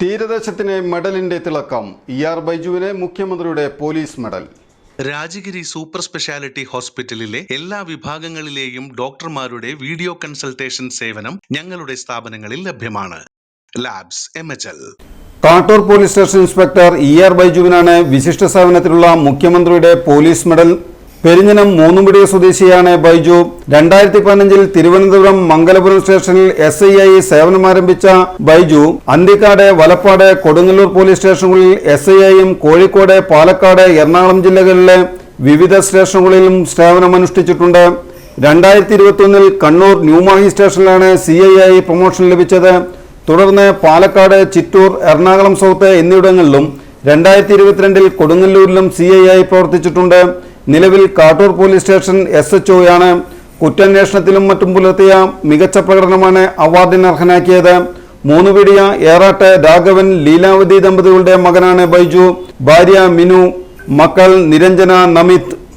തീരദേശത്തിന് മെഡലിന്റെ തിളക്കം. E R ബൈജുവിന് മുഖ്യമന്ത്രിയുടെ police medal. Rajagiri super speciality ഹോസ്പിറ്റലിലെ എല്ലാ വിഭാഗങ്ങളിലെയും ഡോക്ടർമാരുടെ വീഡിയോ കൺസൾട്ടേഷൻ സേവനം ഞങ്ങളുടെ സ്ഥാപനങ്ങളിൽ ലഭ്യമാണ്. Labs M H L. Kattoor police station inspector E R ബൈജുവിനാണ് വിശിഷ്ട സേവനത്തിലുള്ള മുഖ്യമന്ത്രിയുടെ പോലീസ് മെഡൽ. പെരിഞ്ഞനം മൂന്നുംപിടി സ്വദേശിയാണ് ബൈജു. രണ്ടായിരത്തി പതിനഞ്ചിൽ തിരുവനന്തപുരം മംഗലപുരം സ്റ്റേഷനിൽ എസ് ഐ ആയി സേവനമാരംഭിച്ച ബൈജു അന്തിക്കാട് വലപ്പാട് കൊടുങ്ങല്ലൂർ പോലീസ് സ്റ്റേഷനുകളിൽ എസ് ഐ ആയും കോഴിക്കോട് പാലക്കാട് എറണാകുളം ജില്ലകളിലെ വിവിധ സ്റ്റേഷനുകളിലും സേവനമനുഷ്ഠിച്ചിട്ടുണ്ട് രണ്ടായിരത്തി ഇരുപത്തിയൊന്നിൽ കണ്ണൂർ ന്യൂമാഹി സ്റ്റേഷനിലാണ് സി ഐ ആയി പ്രൊമോഷൻ ലഭിച്ചത്. തുടർന്ന് പാലക്കാട് ചിറ്റൂർ എറണാകുളം സൗത്ത് എന്നിവിടങ്ങളിലും രണ്ടായിരത്തി ഇരുപത്തിരണ്ടിൽ കൊടുങ്ങല്ലൂരിലും സി ഐ ആയി പ്രവർത്തിച്ചിട്ടുണ്ട്. നിലവിൽ Kattoor police station S H ഒയാണ് കുറ്റാന്വേഷണത്തിലും മറ്റും പുലർത്തിയ മികച്ച പ്രകടനമാണ് അവാർഡിന് അർഹനാക്കിയത് മൂന്നുപീടിയ ഏറാട്ട് രാഘവൻ ലീലാവതി ദമ്പതികളുടെ മകനാണ് ബൈജു. ഭാര്യ മിനു മക്കൾ നിരഞ്ജന നമിത്.